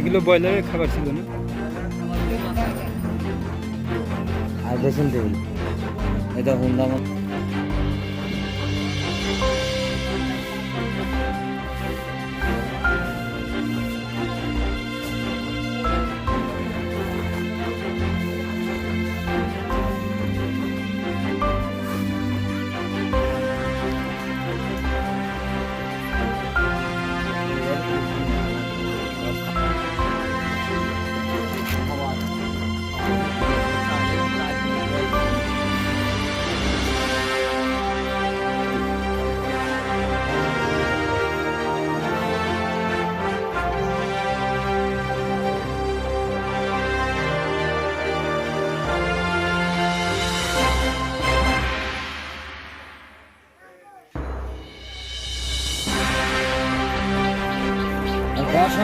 এগুলো ব্রয়লারের খাবার ছিল না। আর ড্রেসিং টেবিল। এটা হুন্ডা A caixa